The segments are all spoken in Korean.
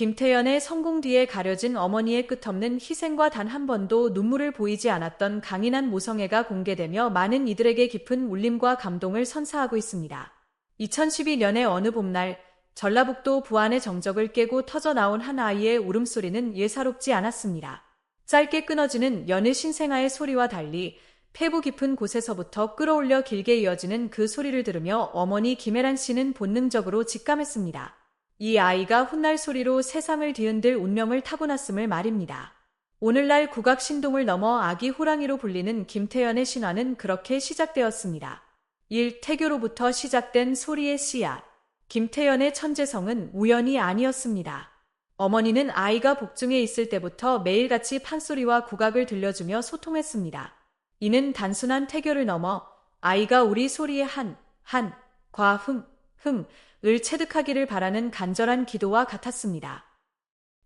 김태연의 성공 뒤에 가려진 어머니의 끝없는 희생과 단 한 번도 눈물을 보이지 않았던 강인한 모성애가 공개되며 많은 이들에게 깊은 울림과 감동을 선사하고 있습니다. 2012년의 어느 봄날 전라북도 부안의 정적을 깨고 터져 나온 한 아이의 울음소리는 예사롭지 않았습니다. 짧게 끊어지는 여느 신생아의 소리와 달리 폐부 깊은 곳에서부터 끌어올려 길게 이어지는 그 소리를 들으며 어머니 김혜란 씨는 본능적으로 직감했습니다. 이 아이가 훗날 소리로 세상을 뒤흔들 운명을 타고났음을 말입니다. 오늘날 국악 신동을 넘어 아기 호랑이로 불리는 김태연의 신화는 그렇게 시작되었습니다. 1. 태교로부터 시작된 소리의 씨앗. 김태연의 천재성은 우연이 아니었습니다. 어머니는 아이가 복중에 있을 때부터 매일같이 판소리와 국악을 들려주며 소통했습니다. 이는 단순한 태교를 넘어 아이가 우리 소리의 한, 한, 과, 흠, 흠, 을 체득하기를 바라는 간절한 기도와 같았습니다.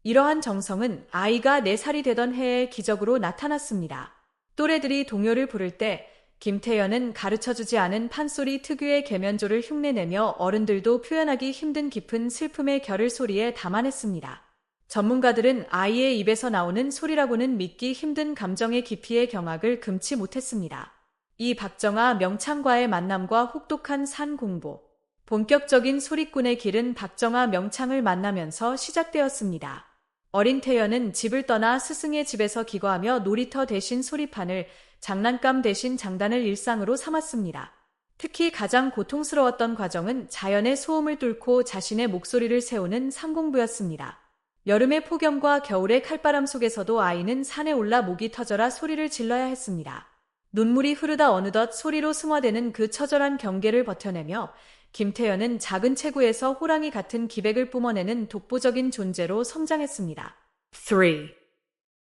이러한 정성은 아이가 4살이 되던 해에 기적으로 나타났습니다. 또래들이 동요를 부를 때 김태연은 가르쳐주지 않은 판소리 특유의 계면조를 흉내내며 어른들도 표현하기 힘든 깊은 슬픔의 결을 소리에 담아냈습니다. 전문가들은 아이의 입에서 나오는 소리라고는 믿기 힘든 감정의 깊이의 경악을 금치 못했습니다. 이 박정아 명창과의 만남과 혹독한 산 공보, 본격적인 소리꾼의 길은 박정아 명창을 만나면서 시작되었습니다. 어린 태연은 집을 떠나 스승의 집에서 기거하며 놀이터 대신 소리판을 장난감 대신 장단을 일상으로 삼았습니다. 특히 가장 고통스러웠던 과정은 자연의 소음을 뚫고 자신의 목소리를 세우는 상공부였습니다. 여름의 폭염과 겨울의 칼바람 속에서도 아이는 산에 올라 목이 터져라 소리를 질러야 했습니다. 눈물이 흐르다 어느덧 소리로 승화되는 그 처절한 경계를 버텨내며 김태연은 작은 체구에서 호랑이 같은 기백을 뿜어내는 독보적인 존재로 성장했습니다. 3.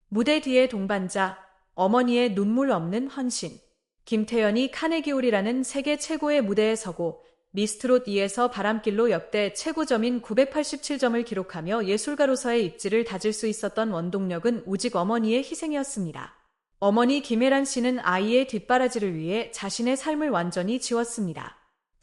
무대 뒤의 동반자, 어머니의 눈물 없는 헌신. 김태연이 카네기홀이라는 세계 최고의 무대에 서고 미스트롯 2에서 바람길로 역대 최고점인 987점을 기록하며 예술가로서의 입지를 다질 수 있었던 원동력은 오직 어머니의 희생이었습니다. 어머니 김혜란 씨는 아이의 뒷바라지를 위해 자신의 삶을 완전히 지웠습니다.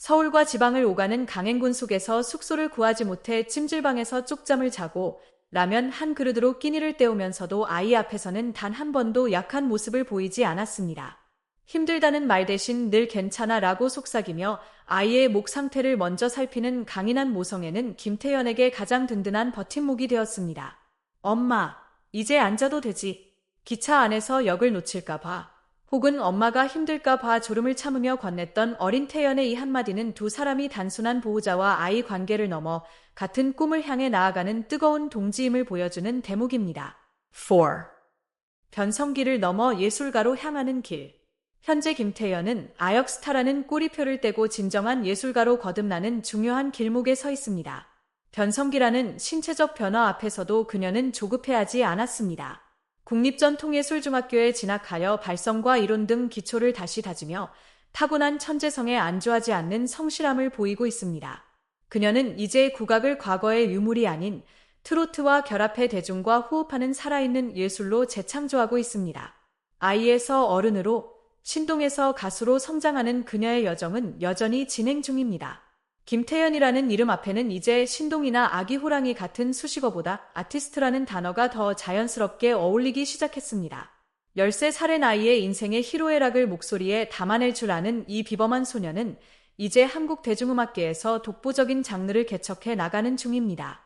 서울과 지방을 오가는 강행군 속에서 숙소를 구하지 못해 찜질방에서 쪽잠을 자고 라면 한 그릇으로 끼니를 때우면서도 아이 앞에서는 단 한 번도 약한 모습을 보이지 않았습니다. 힘들다는 말 대신 늘 괜찮아 라고 속삭이며 아이의 목 상태를 먼저 살피는 강인한 모성애는 김태연에게 가장 든든한 버팀목이 되었습니다. 엄마, 이제 앉아도 되지. 기차 안에서 역을 놓칠까봐. 혹은 엄마가 힘들까 봐 졸음을 참으며 건넸던 어린 태연의 이 한마디는 두 사람이 단순한 보호자와 아이 관계를 넘어 같은 꿈을 향해 나아가는 뜨거운 동지임을 보여주는 대목입니다. 4. 변성기를 넘어 예술가로 향하는 길. 현재 김태연은 아역스타라는 꼬리표를 떼고 진정한 예술가로 거듭나는 중요한 길목에 서 있습니다. 변성기라는 신체적 변화 앞에서도 그녀는 조급해하지 않았습니다. 국립전통예술중학교에 진학하여 발성과 이론 등 기초를 다시 다지며 타고난 천재성에 안주하지 않는 성실함을 보이고 있습니다. 그녀는 이제 국악을 과거의 유물이 아닌 트로트와 결합해 대중과 호흡하는 살아있는 예술로 재창조하고 있습니다. 아이에서 어른으로 신동에서 가수로 성장하는 그녀의 여정은 여전히 진행 중입니다. 김태연이라는 이름 앞에는 이제 신동이나 아기 호랑이 같은 수식어보다 아티스트라는 단어가 더 자연스럽게 어울리기 시작했습니다. 13살의 나이에 인생의 희로애락을 목소리에 담아낼 줄 아는 이 비범한 소녀는 이제 한국 대중음악계에서 독보적인 장르를 개척해 나가는 중입니다.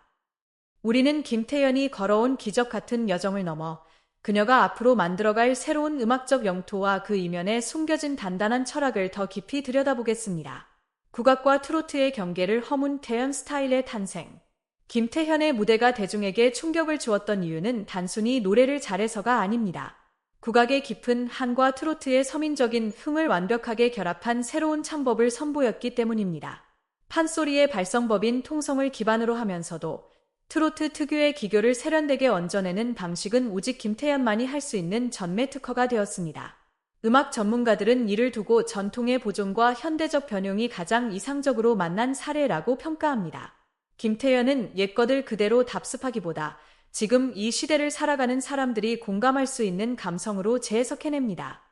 우리는 김태연이 걸어온 기적 같은 여정을 넘어 그녀가 앞으로 만들어갈 새로운 음악적 영토와 그 이면에 숨겨진 단단한 철학을 더 깊이 들여다보겠습니다. 국악과 트로트의 경계를 허문 태연 스타일의 탄생. 김태현의 무대가 대중에게 충격을 주었던 이유는 단순히 노래를 잘해서가 아닙니다. 국악의 깊은 한과 트로트의 서민적인 흥을 완벽하게 결합한 새로운 창법을 선보였기 때문입니다. 판소리의 발성법인 통성을 기반으로 하면서도 트로트 특유의 기교를 세련되게 얹어내는 방식은 오직 김태현만이 할 수 있는 전매 특허가 되었습니다. 음악 전문가들은 이를 두고 전통의 보존과 현대적 변용이 가장 이상적으로 만난 사례라고 평가합니다. 김태연은 옛것을 그대로 답습하기보다 지금 이 시대를 살아가는 사람들이 공감할 수 있는 감성으로 재해석해냅니다.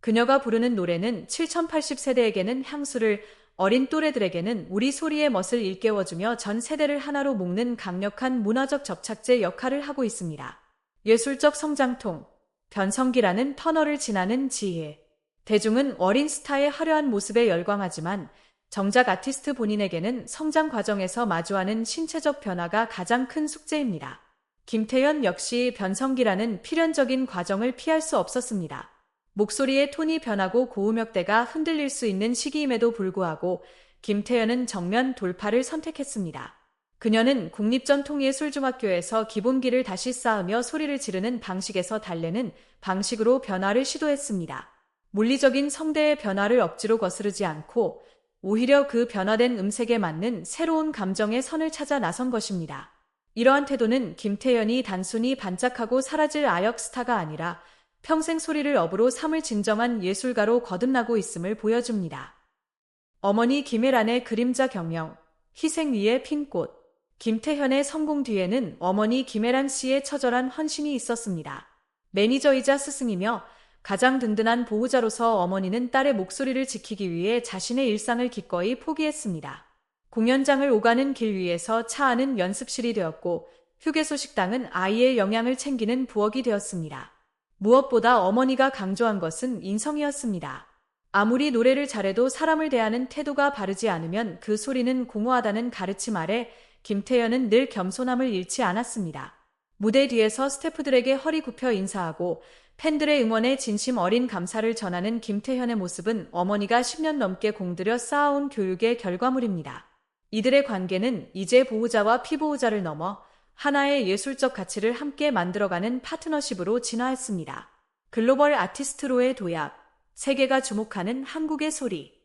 그녀가 부르는 노래는 7080세대에게는 향수를, 어린 또래들에게는 우리 소리의 멋을 일깨워주며 전 세대를 하나로 묶는 강력한 문화적 접착제 역할을 하고 있습니다. 예술적 성장통, 변성기라는 터널을 지나는 지혜. 대중은 어린 스타의 화려한 모습에 열광하지만 정작 아티스트 본인에게는 성장 과정에서 마주하는 신체적 변화가 가장 큰 숙제입니다. 김태현 역시 변성기라는 필연적인 과정을 피할 수 없었습니다. 목소리의 톤이 변하고 고음역대가 흔들릴 수 있는 시기임에도 불구하고 김태현은 정면 돌파를 선택했습니다. 그녀는 국립전통예술중학교에서 기본기를 다시 쌓으며 소리를 지르는 방식에서 달래는 방식으로 변화를 시도했습니다. 물리적인 성대의 변화를 억지로 거스르지 않고 오히려 그 변화된 음색에 맞는 새로운 감정의 선을 찾아 나선 것입니다. 이러한 태도는 김태연이 단순히 반짝하고 사라질 아역 스타가 아니라 평생 소리를 업으로 삼을 진정한 예술가로 거듭나고 있음을 보여줍니다. 어머니 김혜란의 그림자 경영, 희생 위의 핀꽃, 김태현의 성공 뒤에는 어머니 김혜란 씨의 처절한 헌신이 있었습니다. 매니저이자 스승이며 가장 든든한 보호자로서 어머니는 딸의 목소리를 지키기 위해 자신의 일상을 기꺼이 포기했습니다. 공연장을 오가는 길 위에서 차 안은 연습실이 되었고 휴게소 식당은 아이의 영양을 챙기는 부엌이 되었습니다. 무엇보다 어머니가 강조한 것은 인성이었습니다. 아무리 노래를 잘해도 사람을 대하는 태도가 바르지 않으면 그 소리는 공허하다는 가르침 아래 김태연은 늘 겸손함을 잃지 않았습니다. 무대 뒤에서 스태프들에게 허리 굽혀 인사하고 팬들의 응원에 진심 어린 감사를 전하는 김태현의 모습은 어머니가 10년 넘게 공들여 쌓아온 교육의 결과물입니다. 이들의 관계는 이제 보호자와 피보호자를 넘어 하나의 예술적 가치를 함께 만들어가는 파트너십으로 진화했습니다. 글로벌 아티스트로의 도약, 세계가 주목하는 한국의 소리.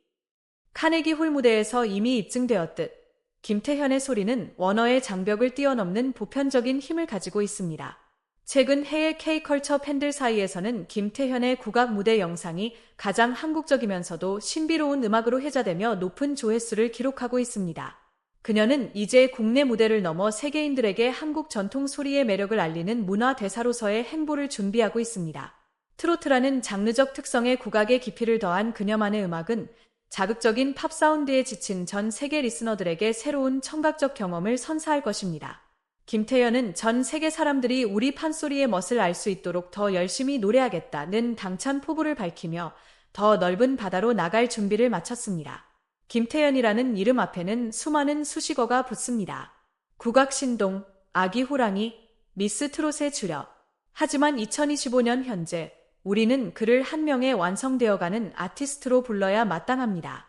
카네기 홀 무대에서 이미 입증되었듯 김태현의 소리는 원어의 장벽을 뛰어넘는 보편적인 힘을 가지고 있습니다. 최근 해외 K컬처 팬들 사이에서는 김태현의 국악 무대 영상이 가장 한국적이면서도 신비로운 음악으로 회자되며 높은 조회수를 기록하고 있습니다. 그녀는 이제 국내 무대를 넘어 세계인들에게 한국 전통 소리의 매력을 알리는 문화 대사로서의 행보를 준비하고 있습니다. 트로트라는 장르적 특성의 국악의 깊이를 더한 그녀만의 음악은 자극적인 팝 사운드에 지친 전 세계 리스너들에게 새로운 청각적 경험을 선사할 것입니다. 김태연은 전 세계 사람들이 우리 판소리의 멋을 알 수 있도록 더 열심히 노래하겠다는 당찬 포부를 밝히며 더 넓은 바다로 나갈 준비를 마쳤습니다. 김태연이라는 이름 앞에는 수많은 수식어가 붙습니다. 국악신동, 아기 호랑이, 미스 트롯의 주력. 하지만 2025년 현재 우리는 그를 한 명의 완성되어가는 아티스트로 불러야 마땅합니다.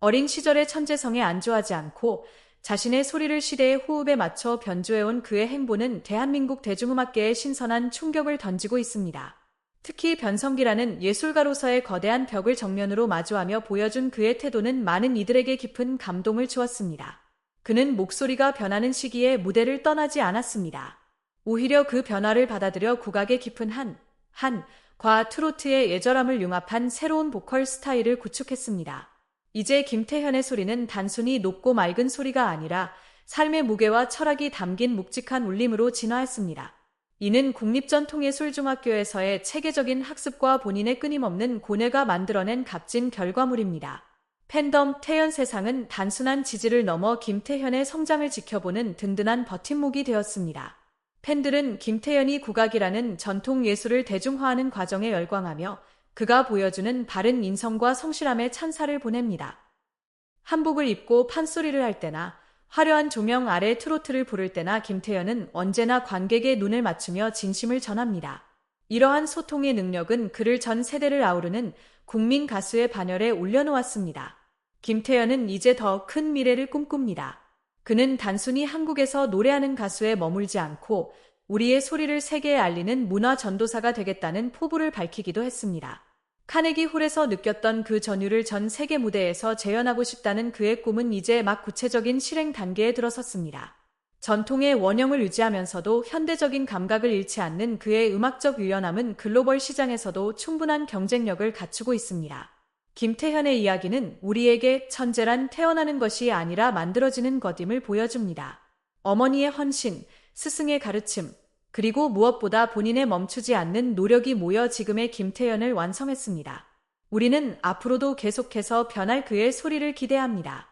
어린 시절의 천재성에 안주하지 않고 자신의 소리를 시대의 호흡에 맞춰 변주해온 그의 행보는 대한민국 대중음악계에 신선한 충격을 던지고 있습니다. 특히 변성기라는 예술가로서의 거대한 벽을 정면으로 마주하며 보여준 그의 태도는 많은 이들에게 깊은 감동을 주었습니다. 그는 목소리가 변하는 시기에 무대를 떠나지 않았습니다. 오히려 그 변화를 받아들여 국악의 깊은 한, 한, 과 트로트의 예절함을 융합한 새로운 보컬 스타일을 구축했습니다. 이제 김태현의 소리는 단순히 높고 맑은 소리가 아니라 삶의 무게와 철학이 담긴 묵직한 울림으로 진화했습니다. 이는 국립전통예술중학교에서의 체계적인 학습과 본인의 끊임없는 고뇌가 만들어낸 값진 결과물입니다. 팬덤 태연 세상은 단순한 지지를 넘어 김태현의 성장을 지켜보는 든든한 버팀목이 되었습니다. 팬들은 김태현이 국악이라는 전통 예술을 대중화하는 과정에 열광하며 그가 보여주는 바른 인성과 성실함에 찬사를 보냅니다. 한복을 입고 판소리를 할 때나 화려한 조명 아래 트로트를 부를 때나 김태현은 언제나 관객의 눈을 맞추며 진심을 전합니다. 이러한 소통의 능력은 그를 전 세대를 아우르는 국민 가수의 반열에 올려놓았습니다. 김태현은 이제 더 큰 미래를 꿈꿉니다. 그는 단순히 한국에서 노래하는 가수에 머물지 않고 우리의 소리를 세계에 알리는 문화 전도사가 되겠다는 포부를 밝히기도 했습니다. 카네기 홀에서 느꼈던 그 전율을 전 세계 무대에서 재현하고 싶다는 그의 꿈은 이제 막 구체적인 실행 단계에 들어섰습니다. 전통의 원형을 유지하면서도 현대적인 감각을 잃지 않는 그의 음악적 유연함은 글로벌 시장에서도 충분한 경쟁력을 갖추고 있습니다. 김태현의 이야기는 우리에게 천재란 태어나는 것이 아니라 만들어지는 것임을 보여줍니다. 어머니의 헌신, 스승의 가르침, 그리고 무엇보다 본인의 멈추지 않는 노력이 모여 지금의 김태연을 완성했습니다. 우리는 앞으로도 계속해서 변할 그의 소리를 기대합니다.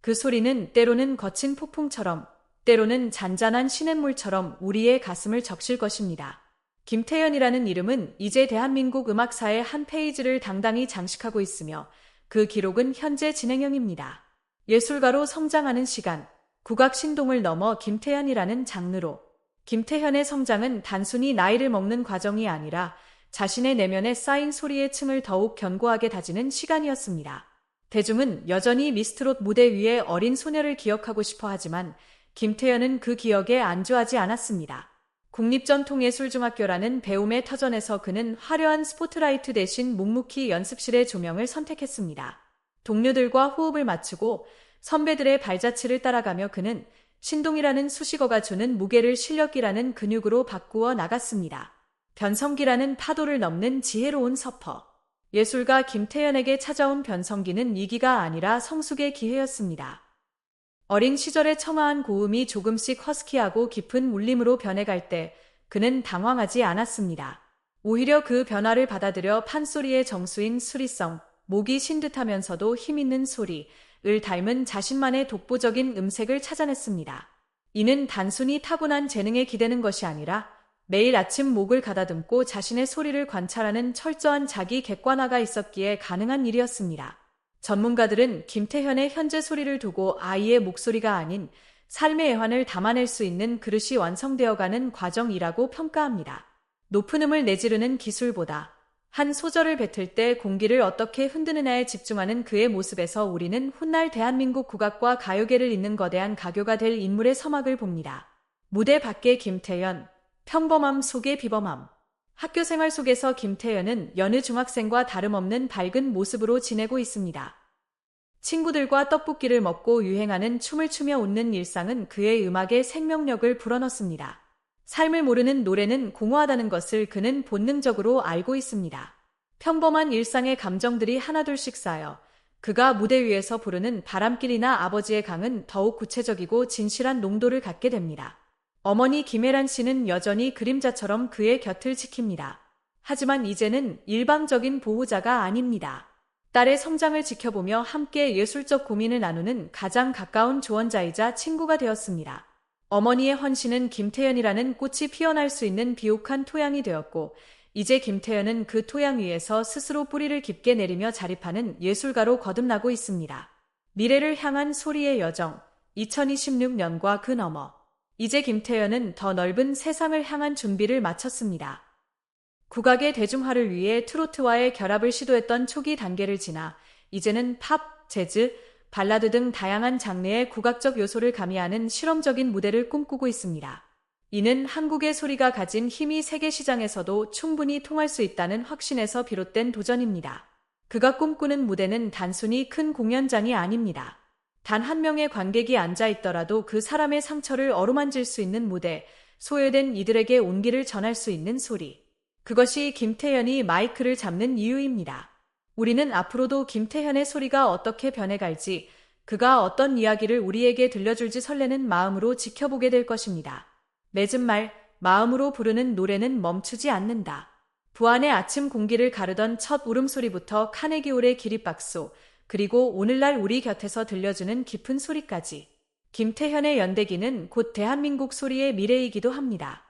그 소리는 때로는 거친 폭풍처럼, 때로는 잔잔한 시냇물처럼 우리의 가슴을 적실 것입니다. 김태연이라는 이름은 이제 대한민국 음악사의 한 페이지를 당당히 장식하고 있으며 그 기록은 현재 진행형입니다. 예술가로 성장하는 시간, 국악 신동을 넘어 김태현이라는 장르로 김태현의 성장은 단순히 나이를 먹는 과정이 아니라 자신의 내면에 쌓인 소리의 층을 더욱 견고하게 다지는 시간이었습니다. 대중은 여전히 미스트롯 무대 위에 어린 소녀를 기억하고 싶어 하지만 김태현은 그 기억에 안주하지 않았습니다. 국립전통예술중학교라는 배움의 터전에서 그는 화려한 스포트라이트 대신 묵묵히 연습실의 조명을 선택했습니다. 동료들과 호흡을 맞추고 선배들의 발자취를 따라가며 그는 신동이라는 수식어가 주는 무게를 실력이라는 근육으로 바꾸어 나갔습니다. 변성기라는 파도를 넘는 지혜로운 서퍼. 예술가 김태연에게 찾아온 변성기는 위기가 아니라 성숙의 기회였습니다. 어린 시절에 청아한 고음이 조금씩 허스키하고 깊은 울림으로 변해갈 때 그는 당황하지 않았습니다. 오히려 그 변화를 받아들여 판소리의 정수인 수리성, 목이 신 듯하면서도 힘있는 소리, 을 닮은 자신만의 독보적인 음색을 찾아냈습니다. 이는 단순히 타고난 재능에 기대는 것이 아니라 매일 아침 목을 가다듬고 자신의 소리를 관찰하는 철저한 자기 객관화가 있었기에 가능한 일이었습니다. 전문가들은 김태현의 현재 소리를 두고 아이의 목소리가 아닌 삶의 애환을 담아낼 수 있는 그릇이 완성되어가는 과정이라고 평가합니다. 높은 음을 내지르는 기술보다 한 소절을 뱉을 때 공기를 어떻게 흔드느냐에 집중하는 그의 모습에서 우리는 훗날 대한민국 국악과 가요계를 잇는 거대한 가교가 될 인물의 서막을 봅니다. 무대 밖의 김태연, 평범함 속의 비범함. 학교 생활 속에서 김태연은 여느 중학생과 다름없는 밝은 모습으로 지내고 있습니다. 친구들과 떡볶이를 먹고 유행하는 춤을 추며 웃는 일상은 그의 음악에 생명력을 불어넣습니다. 삶을 모르는 노래는 공허하다는 것을 그는 본능적으로 알고 있습니다. 평범한 일상의 감정들이 하나둘씩 쌓여 그가 무대 위에서 부르는 바람길이나 아버지의 강은 더욱 구체적이고 진실한 농도를 갖게 됩니다. 어머니 김혜란 씨는 여전히 그림자처럼 그의 곁을 지킵니다. 하지만 이제는 일방적인 보호자가 아닙니다. 딸의 성장을 지켜보며 함께 예술적 고민을 나누는 가장 가까운 조언자이자 친구가 되었습니다. 어머니의 헌신은 김태연이라는 꽃이 피어날 수 있는 비옥한 토양이 되었고 이제 김태연은 그 토양 위에서 스스로 뿌리를 깊게 내리며 자립하는 예술가로 거듭나고 있습니다. 미래를 향한 소리의 여정 2026년과 그 너머 이제 김태연은 더 넓은 세상을 향한 준비를 마쳤습니다. 국악의 대중화를 위해 트로트와의 결합을 시도했던 초기 단계를 지나 이제는 팝, 재즈, 발라드 등 다양한 장르의 국악적 요소를 가미하는 실험적인 무대를 꿈꾸고 있습니다. 이는 한국의 소리가 가진 힘이 세계 시장에서도 충분히 통할 수 있다는 확신에서 비롯된 도전입니다. 그가 꿈꾸는 무대는 단순히 큰 공연장이 아닙니다. 단 한 명의 관객이 앉아 있더라도 그 사람의 상처를 어루만질 수 있는 무대, 소외된 이들에게 온기를 전할 수 있는 소리. 그것이 김태현이 마이크를 잡는 이유입니다. 우리는 앞으로도 김태현의 소리가 어떻게 변해갈지, 그가 어떤 이야기를 우리에게 들려줄지 설레는 마음으로 지켜보게 될 것입니다. 맺은 말, 마음으로 부르는 노래는 멈추지 않는다. 부안의 아침 공기를 가르던 첫 울음소리부터 카네기홀의 기립박수, 그리고 오늘날 우리 곁에서 들려주는 깊은 소리까지. 김태현의 연대기는 곧 대한민국 소리의 미래이기도 합니다.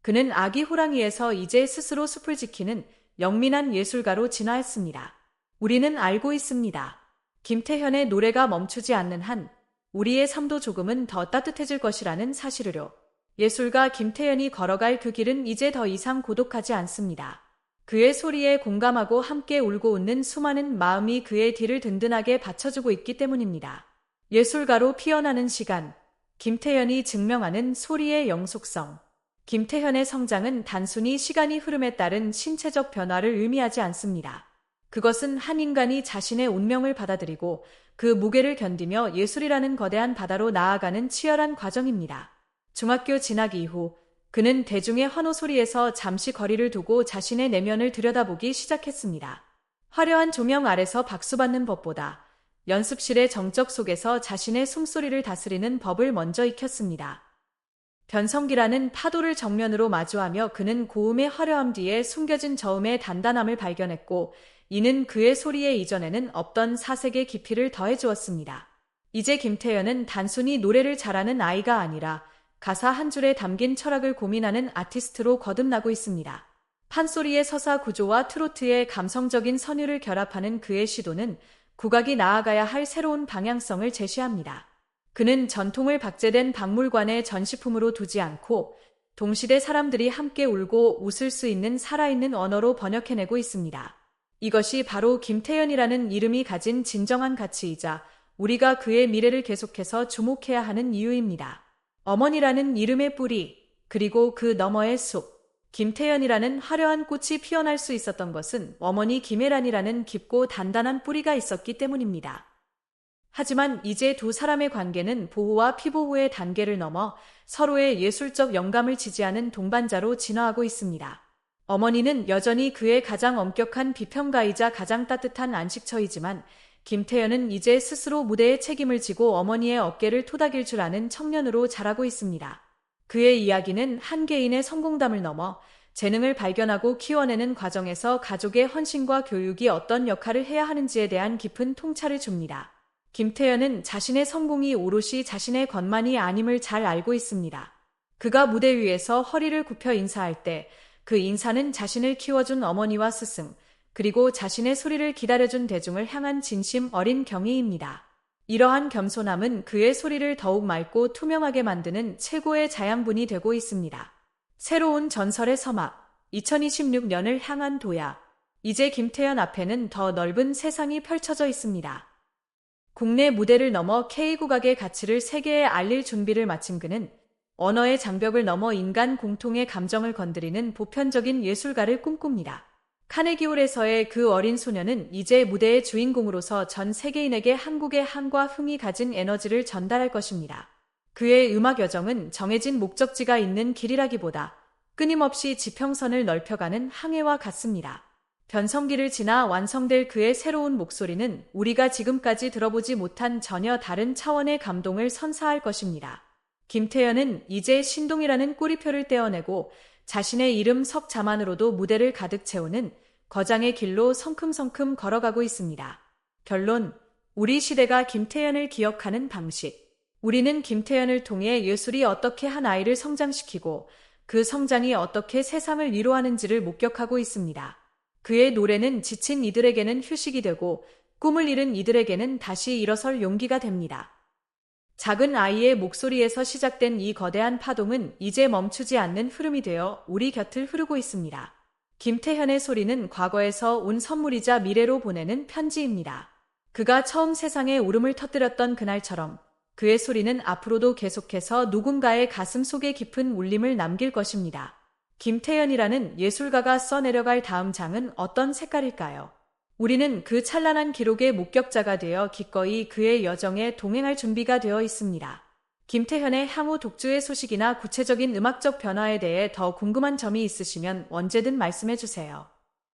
그는 아기 호랑이에서 이제 스스로 숲을 지키는 영민한 예술가로 진화했습니다. 우리는 알고 있습니다. 김태현의 노래가 멈추지 않는 한 우리의 삶도 조금은 더 따뜻해질 것이라는 사실으로 예술가 김태현이 걸어갈 그 길은 이제 더 이상 고독하지 않습니다. 그의 소리에 공감하고 함께 울고 웃는 수많은 마음이 그의 뒤를 든든하게 받쳐주고 있기 때문입니다. 예술가로 피어나는 시간, 김태현이 증명하는 소리의 영속성. 김태현의 성장은 단순히 시간이 흐름에 따른 신체적 변화를 의미하지 않습니다. 그것은 한 인간이 자신의 운명을 받아들이고 그 무게를 견디며 예술이라는 거대한 바다로 나아가는 치열한 과정입니다. 중학교 진학 이후 그는 대중의 환호 소리에서 잠시 거리를 두고 자신의 내면을 들여다보기 시작했습니다. 화려한 조명 아래서 박수받는 법보다 연습실의 정적 속에서 자신의 숨소리를 다스리는 법을 먼저 익혔습니다. 변성기라는 파도를 정면으로 마주하며 그는 고음의 화려함 뒤에 숨겨진 저음의 단단함을 발견했고 이는 그의 소리에 이전에는 없던 사색의 깊이를 더해 주었습니다. 이제 김태현은 단순히 노래를 잘하는 아이가 아니라 가사 한 줄에 담긴 철학을 고민하는 아티스트로 거듭나고 있습니다. 판소리의 서사 구조와 트로트의 감성적인 선율을 결합하는 그의 시도는 국악이 나아가야 할 새로운 방향성을 제시합니다. 그는 전통을 박제된 박물관의 전시품으로 두지 않고 동시대 사람들이 함께 울고 웃을 수 있는 살아있는 언어로 번역해내고 있습니다. 이것이 바로 김태현이라는 이름이 가진 진정한 가치이자 우리가 그의 미래를 계속해서 주목해야 하는 이유입니다. 어머니라는 이름의 뿌리, 그리고 그 너머의 숲. 김태현이라는 화려한 꽃이 피어날 수 있었던 것은 어머니 김혜란이라는 깊고 단단한 뿌리가 있었기 때문입니다. 하지만 이제 두 사람의 관계는 보호와 피보호의 단계를 넘어 서로의 예술적 영감을 지지하는 동반자로 진화하고 있습니다. 어머니는 여전히 그의 가장 엄격한 비평가이자 가장 따뜻한 안식처이지만 김태현은 이제 스스로 무대의 책임을 지고 어머니의 어깨를 토닥일 줄 아는 청년으로 자라고 있습니다. 그의 이야기는 한 개인의 성공담을 넘어 재능을 발견하고 키워내는 과정에서 가족의 헌신과 교육이 어떤 역할을 해야 하는지에 대한 깊은 통찰을 줍니다. 김태현은 자신의 성공이 오롯이 자신의 것만이 아님을 잘 알고 있습니다. 그가 무대 위에서 허리를 굽혀 인사할 때 그 인사는 자신을 키워준 어머니와 스승, 그리고 자신의 소리를 기다려준 대중을 향한 진심 어린 경의입니다. 이러한 겸손함은 그의 소리를 더욱 맑고 투명하게 만드는 최고의 자양분이 되고 있습니다. 새로운 전설의 서막, 2026년을 향한 도야. 이제 김태현 앞에는 더 넓은 세상이 펼쳐져 있습니다. 국내 무대를 넘어 K국악의 가치를 세계에 알릴 준비를 마친 그는 언어의 장벽을 넘어 인간 공통의 감정을 건드리는 보편적인 예술가를 꿈꿉니다. 카네기홀에서의 그 어린 소녀는 이제 무대의 주인공으로서 전 세계인에게 한국의 한과 흥이 가진 에너지를 전달할 것입니다. 그의 음악 여정은 정해진 목적지가 있는 길이라기보다 끊임없이 지평선을 넓혀가는 항해와 같습니다. 변성기를 지나 완성될 그의 새로운 목소리는 우리가 지금까지 들어보지 못한 전혀 다른 차원의 감동을 선사할 것입니다. 김태현은 이제 신동이라는 꼬리표를 떼어내고 자신의 이름 석자만으로도 무대를 가득 채우는 거장의 길로 성큼성큼 걸어가고 있습니다. 결론, 우리 시대가 김태현을 기억하는 방식. 우리는 김태현을 통해 예술이 어떻게 한 아이를 성장시키고 그 성장이 어떻게 세상을 위로하는지를 목격하고 있습니다. 그의 노래는 지친 이들에게는 휴식이 되고 꿈을 잃은 이들에게는 다시 일어설 용기가 됩니다. 작은 아이의 목소리에서 시작된 이 거대한 파동은 이제 멈추지 않는 흐름이 되어 우리 곁을 흐르고 있습니다. 김태현의 소리는 과거에서 온 선물이자 미래로 보내는 편지입니다. 그가 처음 세상에 울음을 터뜨렸던 그날처럼 그의 소리는 앞으로도 계속해서 누군가의 가슴 속에 깊은 울림을 남길 것입니다. 김태현이라는 예술가가 써내려갈 다음 장은 어떤 색깔일까요? 우리는 그 찬란한 기록의 목격자가 되어 기꺼이 그의 여정에 동행할 준비가 되어 있습니다. 김태현의 향후 독주의 소식이나 구체적인 음악적 변화에 대해 더 궁금한 점이 있으시면 언제든 말씀해 주세요.